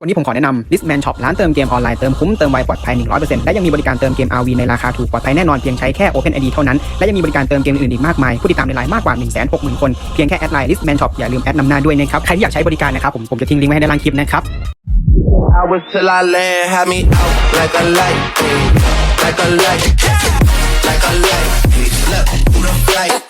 วันนี้ผมขอแนะนำ Listman Shop ร้านเติมเกมออนไลน์ เติมคุ้ม เติมไวปลอดภัย 100%และยังมีบริการเติมเกม RV ในราคาถูกปลอดภัยแน่นอนเพียงใช้แค่ OpenID เท่านั้น และยังมีบริการเติมเกมอื่นๆอีกมากมาย ผู้ติดตามในไลน์มากกว่า 160,000 คน เพียงแค่แอดไลน์ Listman Shop อย่าลืมแอดนำหน้าด้วยนะครับ ใครที่อยากใช้บริการนะครับผมผมจะทิ้งลิงก์ไว้ให้ในล่างคลิปนะครับ Hours till I land, had me out like a light, like a light, like a light. Look, who the flight?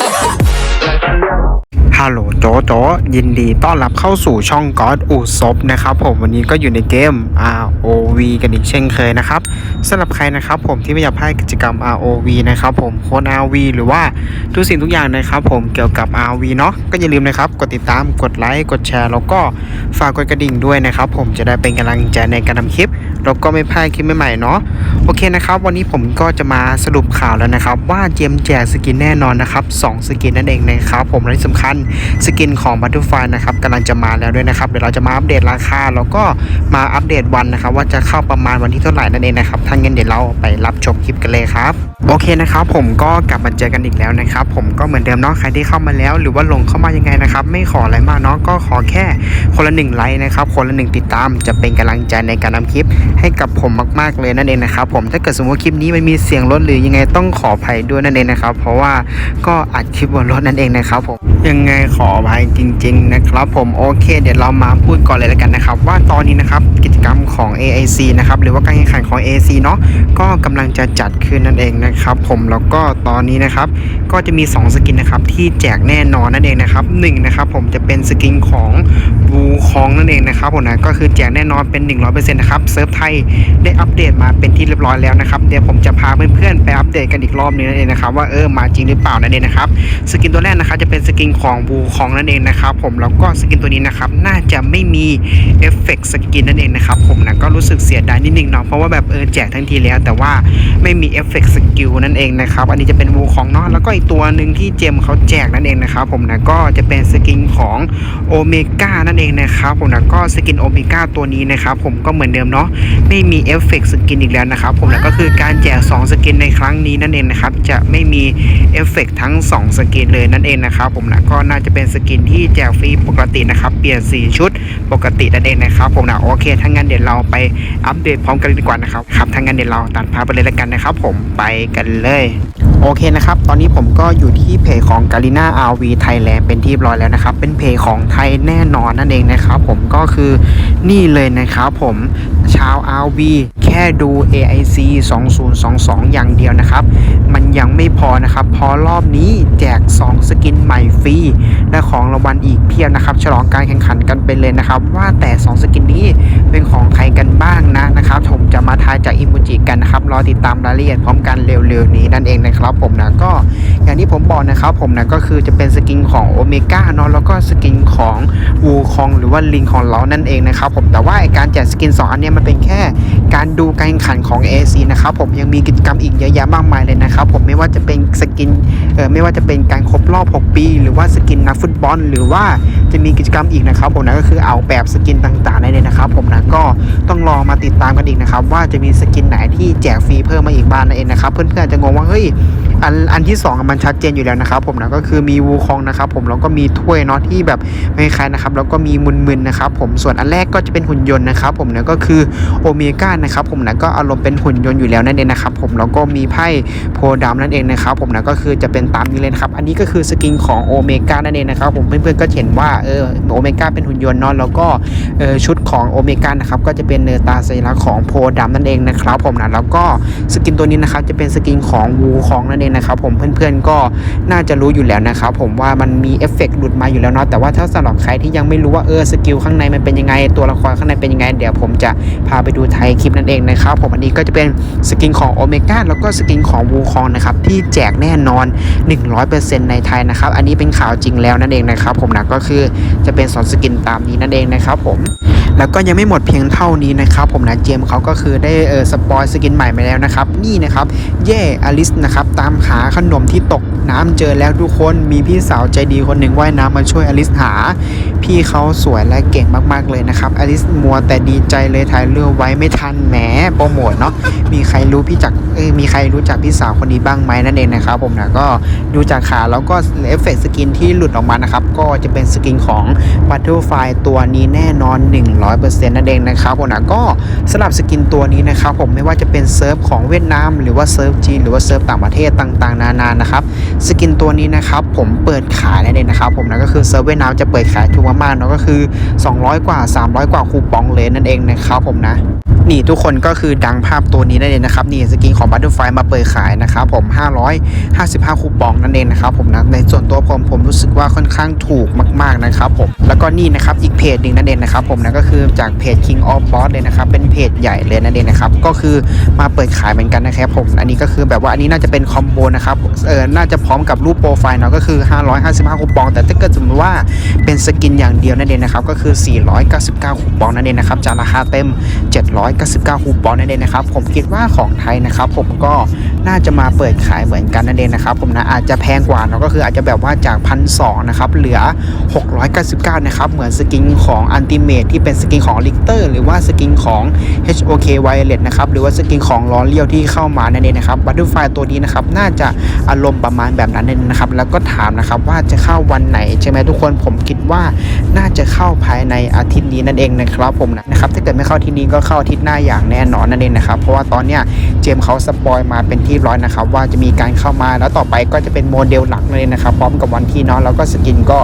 ฮัลโหลโจโจยินดีต้อนรับเข้าสู่ช่องก๊อดอูซบนะครับผมวันนี้ก็อยู่ในเกม RO ROV กันอีกเช่นเคยนะครับสำหรับใครนะครับผมที่ไม่อยากพลาดกิจกรรม ROV นะครับผมโค้ด RV หรือว่าทุกสิ่งทุกอย่างนะครับผมเกี่ยวกับ RV เนาะก็อย่าลืมนะครับกดติดตามกดไลค์กดแชร์ แล้วก็ฝากกดกระดิ่งด้วยนะครับผมจะได้เป็นกำลังใจในการทำคลิป แล้วก็ไม่พลาดคลิปใหม่ๆเนาะโอเคนะครับวันนี้ผมก็จะมาสรุปข่าวแล้วนะครับว่าเจมแจกสกินแน่นอนนะครับสองสกินนั่นเองนะครับผมและที่สำคัญสกินของ Butterfly นะครับกำลังจะมาแล้วด้วยนะครับเดี๋ยวเราจะมาอัปเดตราคาแล้วก็มาอัปเดตวันนะครับว่าจะเข้าประมาณวันที่เท่าไหร่นั่นเองนะครับถ้างั้นเดี๋ยวเราไปรับชมคลิปกันเลยครับ โอเคนะครับผมก็กลับมาเจอกันอีกแล้วนะครับผมก็เหมือนเดิมเนาะใครที่เข้ามาแล้ว หรือว่าลงเข้ามายังไงนะครับไม่ขออะไรมากเนาะก็ขอแค่คนละหนึ่งไลค์นะครับคนละหนึ่งติดตามจะเป็นกำลังใจในการทำคลิป ให้กับผมมากๆเลยนั่นเองนะครับผมถ้าเกิดสมมติว่าคลิปนี้มันมีเสียงรถหรือยังไงต้องขออภัยด้วยนั่นเองนะครับ เพราะว่าก็อัดคลิปบนรถนั่นเองนะครับผมยังไงขออภัยจริง ๆ นะครับ ผมโอเค เดี๋ยวเรามาพูดก่อนเลยแล้วกันนะครับ ว่าตอนนี้นะครับกิจกรรมของ AC นะครับหรือว่าการแข่งขันของ AC เนาะก็กำลังจะจัดขึ้นนั่นเองนะครับผมแล้วก็ตอนนี้นะครับก็จะมี 2 สกินนะครับที่แจกแน่นอนนั่นเองนะครับหนึ่งนะครับผมจะเป็นสกินของบูคองนั่นเองนะครับผมนะก็คือแจกแน่นอนเป็น 100%นะครับเซิร์ฟไทยได้อัปเดตมาเป็นที่เรียบร้อยแล้วนะครับเดี๋ยวผมจะพาเพื่อนๆไปอัปเดตกันอีกรอบนึงนั่นเองนะครับว่าเออมาจริงหรือเปล่านั่นเองนะครับสกินตัวแรกนะครับจะเป็นสกินของบูคองนั่นเองนะครับผมแล้วก็สกินตัวนี้นะครับน่าจะไม่มีเอฟเฟกต์สกินนั่นเองนะครับผมนะก็รู้สึกเสียดายนิดนึงเนาะเพราะว่าแบบเออแจกทั้งทีแล้ว แต่ว่าไม่มีเอฟเฟกต์สกิลนั่นเองนะครับอันนี้จะเป็นบูคองเนาะแล้วก็อีกตัวหนึ่งที่เจมเขาแจกนั่นเองนะครับผมนะก็จะเป็นสกินของโอเมก้านั่นเองนะครับผมนะก็สกินโอเมก้าตัวนี้นะครับผมก็เหมือนเดิมเนาะไม่มีเอฟเฟกต์สกินอีกแล้วนะครับผมนะก็คือการแจก 2 สกินในครั้งนี้นั่นเองนะครับจะไม่มีเอฟเฟกต์ทั้ง 2 สกินเลยนั่นเองนะครับผมนะก็น่าจะเป็นสกินที่แจกฟรีปกตินะครับเปลี่ยนสีชุดปกตินั่นเองนะครับผมนะโอเคถ้างั้นเดี๋ยวเราไปอัปเดตพร้อมกันเลยดีกว่านะครับครับทางั้นเดี๋ยวเราตัดภาพไปเลยแล้วกันนะครับ ผมไปกันเลยโอเคนะครับ ตอนนี้ผมก็อยู่ที่เพจของ g a l i n a RV Thailand เป็นที่ร้อยแล้วนะครับ เป็นเพจของไทยแน่นอนนั่นเองนะครับ ผมก็คือนี่เลยนะครับ ผมชาว RV แค่ ค่ดู AIC 2022 อย่างเดียวนะครับ มันยังไม่พอนะครับ พอรอบนี้แจก 2 สกินใหม่ฟรี และของรางวัลอีกเพียบนะครับ ฉลองการแข่งขันกันไปเลยนะครับ ว่าแต่ 2 สกินนี้เป็นของใครกันบ้างนะนะครับ ผมจะมาทายจากอิโมจิกันนะครับ รอติดตามรายละเอียดพร้อมกันเร็วๆ นี้นั่นเองนะครับ ผมนะก็อย่างที่ผมบอกนะครับ ผมนะก็คือจะเป็นสกินของโอเมก้าเนาะแล้วก็สกินของวูคองหรือว่าลิงของเรานั่นเองนะครับ ผมแต่ว่าการแจกสกิน 2 อันนี้มันเป็นแค่การดูการแข่งขันของ AC นะครับผมยังมีกิจกรรมอีกเยอะแยะมากมายเลยนะครับผมไม่ว่าจะเป็นสกินเออไม่ว่าจะเป็นการครบรอบ 6 ปี หรือว่าสกินนักฟุตบอล หรือว่าจะมีกิจกรรมอีกนะครับผมนะก็คือเอาแบบสกินต่างๆได้เลยนะครับผมนะก็ต้องรอมาติดตามกันอีกนะครับว่าจะมีสกินไหนที่แจกฟรีเพิ่มมาอีกบ้างนั่นเองนะครับเพื่อนๆจะงงว่าเฮ้ยอันอันที่สองมันชัดเจนอยู่แล้วนะครับผมนะก็คือมีวูคองนะครับผมแล้วก็มีถ้วยเนาะที่แบบไม่คล้ายนะครับแล้วก็มีมึนๆนะครับผมส่วนอันแรกก็จะเป็นหุ่นยนต์นะครับผมนะก็คือโอเมก้านะครับผมมนะก็อารมณ์เป็นหุ่นยนต์อยู่แล้วนั่นเองนะครับผมแล้วก็มีไพ่โพธิ์ดำนั่นเองนะครับผมนะก็คือจะเป็นตามนี้เลยครับอันนี้ก็คือสกินของโอเมก้านั่นเองนะครับผมเพื่อนๆก็เห็นว่าเออโอเมก้าเป็นหุ่นยนต์เนาะแล้วก็เออชุดของโอเมก้านะครับก็จะเป็นเนอตาสัญลักษณ์ของโพธิ์ดำนั่นเองนะครับผมนะแล้วก็สกินตัวนี้นะครับจะเป็นสกินของวูของนั่นเองนะครับผมเพื่อนๆก็น่าจะรู้อยู่แล้วนะครับผมว่ามันมีเอฟเฟกต์หลุดมาอยู่แล้วเนาะแต่ว่าถ้าสำหรับใครที่ยังไม่รู้ว่าเออสกิลข้างในมันเป็นยังไงตัวละครข้างในเป็นยังไง เดี๋ยวผมจะพาไปดูไทยคลิปนั่นเองนะครับผมอันนี้ก็จะเป็นสกินของโอเมก้าแล้วก็สกินของวูคองนะครับที่แจกแน่นอน 100%ในไทยนะครับ อันนี้เป็นข่าวจริงแล้วนั่นเองนะครับ ผมนะก็คือจะเป็นสอนสกินตามนี้นั่นเองนะครับผมแล้วก็ยังไม่หมดเพียงเท่านี้นะครับผมนะเจมเขาก็คือได้เออสปอยสกินใหม่มาแล้วนะครับนี่นะครับเย่อลิสนะครับตามหาขนมที่ตก น้ำเจอแล้วทุกคนมีพี่สาวใจดีคนหนึ่งว่ายน้ำมาช่วยอลิสหา พี่เขาสวยและเก่งมากๆเลยนะครับอลิสมัวแต่ดีใจเลยถ่ายเรูปไว้ไม่ทันแหมโปรโมทเนาะมีใครรู้พี่จักเอ้ยมีใครรู้จักพี่สาวคนนี้บ้างไหมนั่นเองนะครับผมนะก็ดูจากขาแล้วก็เอฟเฟกต์สกินที่หลุดออกมานะครับก็จะเป็นสกินของ Butterfly ตัวนี้แน่นอน 100%นั่นเองนะครับผมนะก็สำหรับสกินตัวนี้นะครับผมไม่ว่าจะเป็นเซิร์ฟของเวียดนามหรือว่าเซิร์ฟจีนหรือว่าเซิร์ฟต่างประเทศต่างๆ นานานะครับสกินตัวนี้นะครับผมเปิดขายนั่นเองนะครับผมนะก็คือเซิร์ฟเวียดนามจะเปิดขายถูกมากๆเนาะก็คือ 200 กว่า 300 กว่าคูปองเลยนั่นเองนะครับผมนะนี่ทุกคนก็คือดังภาพตัวนี้นั่นเองนะครับนี่สกินของ Butterfly มาเปิดขายนะครับผม 555 คูปองนั่นเองนะครับผมนะในส่วนตัวผมผมรู้สึกว่าค่อนข้างถูกมาก ๆนะครับผมแล้วก็นี่นะครับอีกเพจหนึ่งนั่นเองนะครับผมนะก็คือจากเพจ King of Boss เลยนะครับเป็นเพจใหญ่เลยนั่นเองนะครับก็คือมาเปิดขายเหมือนกันนะครับผมอันนี้ก็คือแบบว่าอันนี้น่าจะเป็นคอมโบนะครับเออน่าจะพร้อมกับรูปโปรไฟล์เนาะก็คือ 555 คูปอง แต่ถ้าเกิดสมมติว่าเป็นสกินอย่างเดียวนั่นเองนะครับก็คือ 499 คูปองนั่นเองนะครับจากราคาเต็ม 799 คูปองนั่นเองนะครับผมคิดว่าของไทยนะครับผมก็ น่าจะมาเปิดขายเหมือนกันนั่นเองนะครับผมนะอาจจะแพงกว่าเนาะก็คืออาจจะแบบว่าจากพันสนะครับเหลือ 699 นะครับ เหมือนสกินของอันติเมทที่เป็นสกินของลิกเตอร์หรือว่าสกินของ HOK Violet นะครับหรือว่าสกินของลอเลียวที่เข้ามานั่นเองนะครับบัตเตอร์ไฟตัวนี้นะครับน่าจะอารมณ์ประมาณแบบนั้นนั่นเองนะครับแล้วก็ถามนะครับว่าจะเข้าวันไหนใช่ไหมทุกคนผมคิดว่าน่าจะเข้าภายในอาทิตย์นี้นั่นเองนะครับผมนะครับถ้าเกิดไม่เข้าที่นี้ก็เข้าอาทิตย์หน้าอย่างแน่นอนนั่นเองนะครับเพราะว่าตอนเนี้ยเจมเขาสปอยมาเป็นที่ร้อยนะครับ ว่าจะมีการเข้ามาแล้วต่อไปก็จะเป็นโมเดลหลักเลยนะครับ พร้อมกับวันที่เนาะแล้วก็สกินก็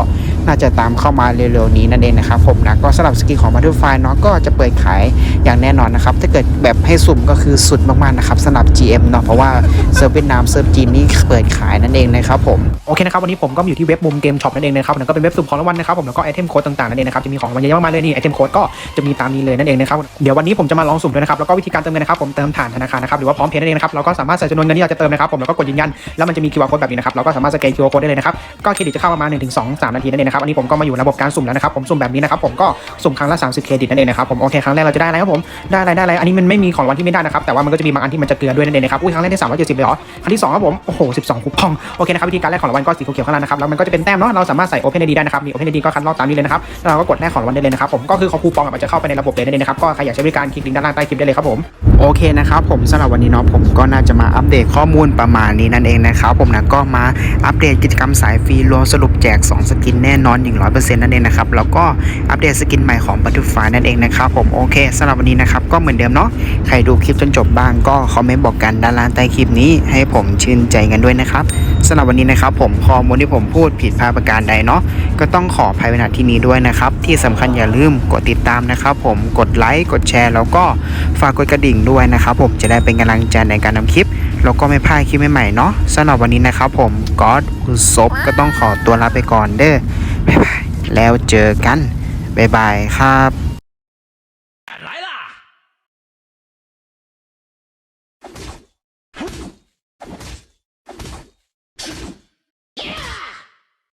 น่าจะตามเข้ามาเร็วๆนี้นั่นเองนะครับผมนะก็สำหรับสกินของ Butterfly เนาะก็จะเปิดขายอย่างแน่นอนนะครับ ถ้าเกิดแบบให้สุ่มก็คือสุดมากๆนะครับสำหรับ GM เนาะเพราะว่าเซิร์ฟเวียดนามเซิร์ฟจีนนี่เปิดขายนั่นเองนะครับผมโอเคนะครับวันนี้ผมก็อยู่ที่เว็บมุมเกมช็อปนั่นเองนะครับก็เป็นเว็บสุ่มของรางวัลนะครับผมแล้วก็ไอเทมโค้ดต่างๆนั่นเองนะครับจะมีของรางวัลเยอะมากเลยนี่ไอเทมโค้ดก็จะมีตามนี้เลยนั่นเองนะครับเดี๋ยววันนี้ผมจะมาลองสุ่มด้วยนะครับแล้วก็วิธีการเติมเงินนะครับผมเติมผ่านธนาคารนะครับหรือว่าพร้อมเพย์นั่นเองนะครับเราก็สามารถใส่จำนวนเงินที่เราจะเติมนะครับผมแล้วก็กดยืนยันแล้วมันจะมี QR code แบบนี้นะครับเราก็สามารถสแกน QR code ได้เลยนะครับก็เครดิตจะเข้าประมาณ1-2 3นาทีนั่นเองนะครับอันนี้ผมก็มาอยู่ระบบการสุ่มแล้วนะครับผมสุ่มแบบนี้นะครับผมก็สุ่มครั้งละ 30 เครดิตนั่นเองนะครับผมโอเคครั้งแรกเราจะได้อะไรครับผมได้อะไรได้อะไรอันนี้มันไม่มีของวัลที่ไม่ได้นะครับแต่ว่ามันก็จะมีบางอันที่มันจะเตือนด้วยนั่นเองนะครับอุ้ยครั้งแรกได้370เลยเหรอครั้งที่สองครับผมโอ้โห12คูปองโอเคนะครับวิธีการแรกของรางวัลก็สีเขียวข้างล่างนะครับแล้วมันก็จะเป็นแต้มเนาะเราสามารถใส่ Open ID ได้นะครับมี Open ID ก็คัดลอกตามนี้เลยนะครับแล้วเราก็กดแลกของรางวัลได้เลยนะครับผมก็คือของคูปองมันจะเข้าไปในระบบเลยนั่นเองนะครับก็ใครอยากใช้บริการคลิกลิงก์ด้านล่างใต้คลิปได้เลยครับผมโอเคนะครับผมสำหรับวันนี้เนาะผมก็น่าจะมาอัปเดตข้อมูลประมาณนี้นั่นเองนะครับผมนะก็มาอัปเดตกิจกรรมสายฟรีรวมสรุปแจก 2 สกินแน่นอน 100%นั่นเองนะครับ แล้วก็อัปเดตสกินใหม่ของ Butterfly นั่นเองนะครับผมโอเคสำหรับวันนี้นะครับ ก็เหมือนเดิมเนาะใครดูคลิปจนจบบ้างก็คอมเมนต์บอกกันด้านล่างใต้คลิปนี้ให้ผมชื่นใจกันด้วยนะครับสำหรับวันนี้นะครับผมข้อมูลที่ผมพูดผิดพลาดประการใดเนาะก็ต้องขออภัยไว้ณที่นี้ด้วยนะครับ ที่สำคัญอย่าลืมกดติดตามนะครับผมกดไลค์กดแชร์ แล้วก็ฝากกดกระดิ่งด้วยนะครับผมจะได้เป็นกำลังใจในการทำคลิปแล้วก็ไม่พลาดคลิปใหม่ๆเนาะสำหรับวันนี้นะครับผมก็อดอุศบก็ต้องขอตัวลาไปก่อนเด้อ บ๊ายบายแล้วเจอกันบ๊ายบายครับ 来啦！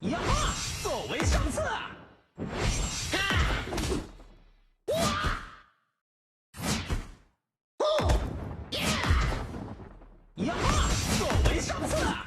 呀哈！作为上策。呀哈！作为上策。